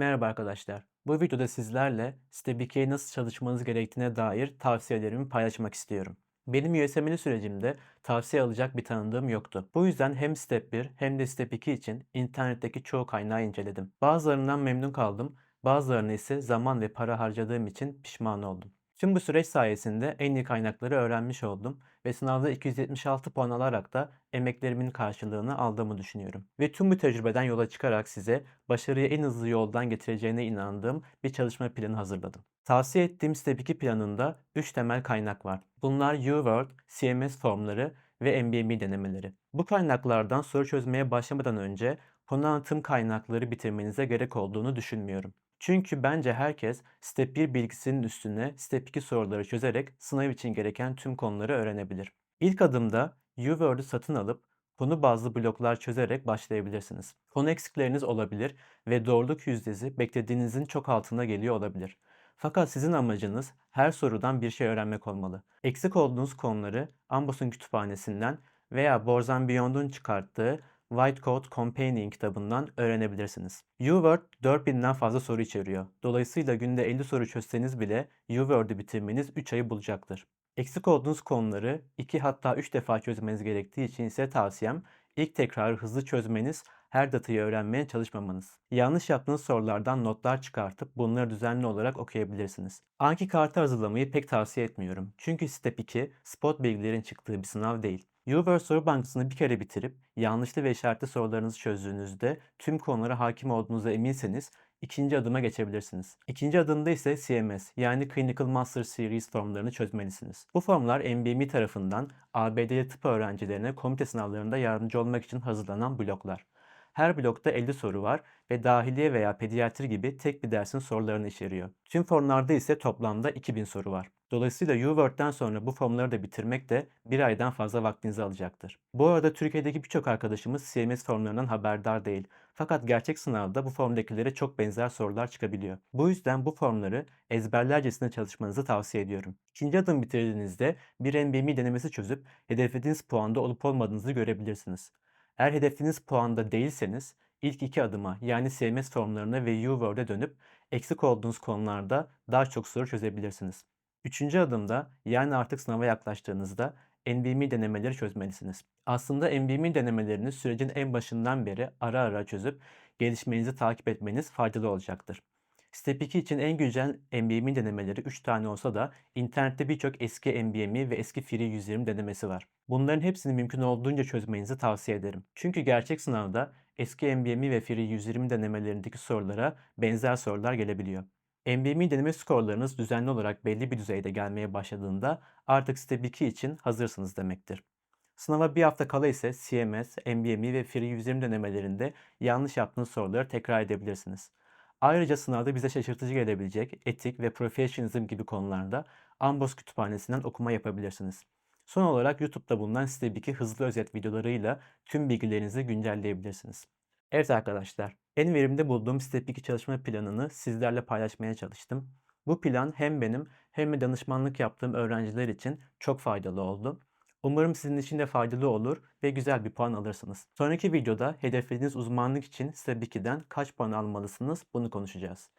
Merhaba arkadaşlar. Bu videoda sizlerle 2'ye nasıl çalışmanız gerektiğine dair tavsiyelerimi paylaşmak istiyorum. Benim USMLE sürecimde tavsiye alacak bir tanıdığım yoktu. Bu yüzden hem Step 1 hem de Step 2 için internetteki çoğu kaynağı inceledim. Bazılarından memnun kaldım, bazılarını ise zaman ve para harcadığım için pişman oldum. Tüm bu süreç sayesinde en iyi kaynakları öğrenmiş oldum ve sınavda 276 puan alarak da emeklerimin karşılığını aldığımı düşünüyorum. Ve tüm bu tecrübeden yola çıkarak size başarıya en hızlı yoldan getireceğine inandığım bir çalışma planı hazırladım. Tavsiye ettiğim Step 2 planında 3 temel kaynak var. Bunlar UWorld, CMS formları ve MBME denemeleri. Bu kaynaklardan soru çözmeye başlamadan önce konu anlatım kaynakları bitirmenize gerek olduğunu düşünmüyorum. Çünkü bence herkes Step 1 bilgisinin üstüne Step 2 soruları çözerek sınav için gereken tüm konuları öğrenebilir. İlk adımda UWorld'u satın alıp konu bazlı bloklar çözerek başlayabilirsiniz. Konu eksikleriniz olabilir ve doğruluk yüzdesi beklediğinizin çok altında geliyor olabilir. Fakat sizin amacınız her sorudan bir şey öğrenmek olmalı. Eksik olduğunuz konuları Ambos'un kütüphanesinden veya Borzan Beyond'un çıkarttığı White Code Companion kitabından öğrenebilirsiniz. UWord 4000'den fazla soru içeriyor. Dolayısıyla günde 50 soru çözseniz bile UWord'u bitirmeniz 3 ayı bulacaktır. Eksik olduğunuz konuları 2 hatta 3 defa çözmeniz gerektiği için ise tavsiyem ilk tekrarı hızlı çözmeniz, her datayı öğrenmeye çalışmamanız. Yanlış yaptığınız sorulardan notlar çıkartıp bunları düzenli olarak okuyabilirsiniz. Anki kartı hazırlamayı pek tavsiye etmiyorum. Çünkü Step 2 spot bilgilerin çıktığı bir sınav değil. Universe Soru Bankası'nı bir kere bitirip yanlışlı ve işaretli sorularınızı çözdüğünüzde tüm konulara hakim olduğunuza eminseniz ikinci adıma geçebilirsiniz. İkinci adımda ise CMS yani Clinical Master Series formlarını çözmelisiniz. Bu formlar NBME tarafından ABD'li tıp öğrencilerine komite sınavlarında yardımcı olmak için hazırlanan bloklar. Her blokta 50 soru var ve dahiliye veya pediatri gibi tek bir dersin sorularını içeriyor. Tüm formlarda ise toplamda 2000 soru var. Dolayısıyla UWorld'den sonra bu formları da bitirmek de bir aydan fazla vaktinizi alacaktır. Bu arada Türkiye'deki birçok arkadaşımız CMS formlarından haberdar değil. Fakat gerçek sınavda bu formdakilere çok benzer sorular çıkabiliyor. Bu yüzden bu formları ezberlercesine çalışmanızı tavsiye ediyorum. İkinci adım bitirdiğinizde bir NBME denemesi çözüp hedeflediğiniz puanda olup olmadığınızı görebilirsiniz. Eğer hedefiniz puanda değilseniz ilk iki adıma yani CMS formlarına ve UWord'e dönüp eksik olduğunuz konularda daha çok soru çözebilirsiniz. Üçüncü adımda yani artık sınava yaklaştığınızda NBME denemeleri çözmelisiniz. Aslında NBME denemelerini sürecin en başından beri ara ara çözüp gelişmenizi takip etmeniz faydalı olacaktır. Step 2 için en güncel NBME denemeleri 3 tane olsa da internette birçok eski NBME ve eski Free 120 denemesi var. Bunların hepsini mümkün olduğunca çözmenizi tavsiye ederim. Çünkü gerçek sınavda eski NBME ve Free 120 denemelerindeki sorulara benzer sorular gelebiliyor. NBME deneme skorlarınız düzenli olarak belli bir düzeyde gelmeye başladığında artık Step 2 için hazırsınız demektir. Sınava bir hafta kala ise CMS, NBME ve Free 120 denemelerinde yanlış yaptığınız soruları tekrar edebilirsiniz. Ayrıca sınavda bize şaşırtıcı gelebilecek etik ve professionalism gibi konularda Ambos kütüphanesinden okuma yapabilirsiniz. Son olarak YouTube'da bulunan 2 hızlı özet videolarıyla tüm bilgilerinizi güncelleyebilirsiniz. Evet arkadaşlar, en verimli bulduğum Step 2 çalışma planını sizlerle paylaşmaya çalıştım. Bu plan hem benim hem de danışmanlık yaptığım öğrenciler için çok faydalı oldu. Umarım sizin için de faydalı olur ve güzel bir puan alırsınız. Sonraki videoda hedeflediğiniz uzmanlık için Step 2'den kaç puan almalısınız bunu konuşacağız.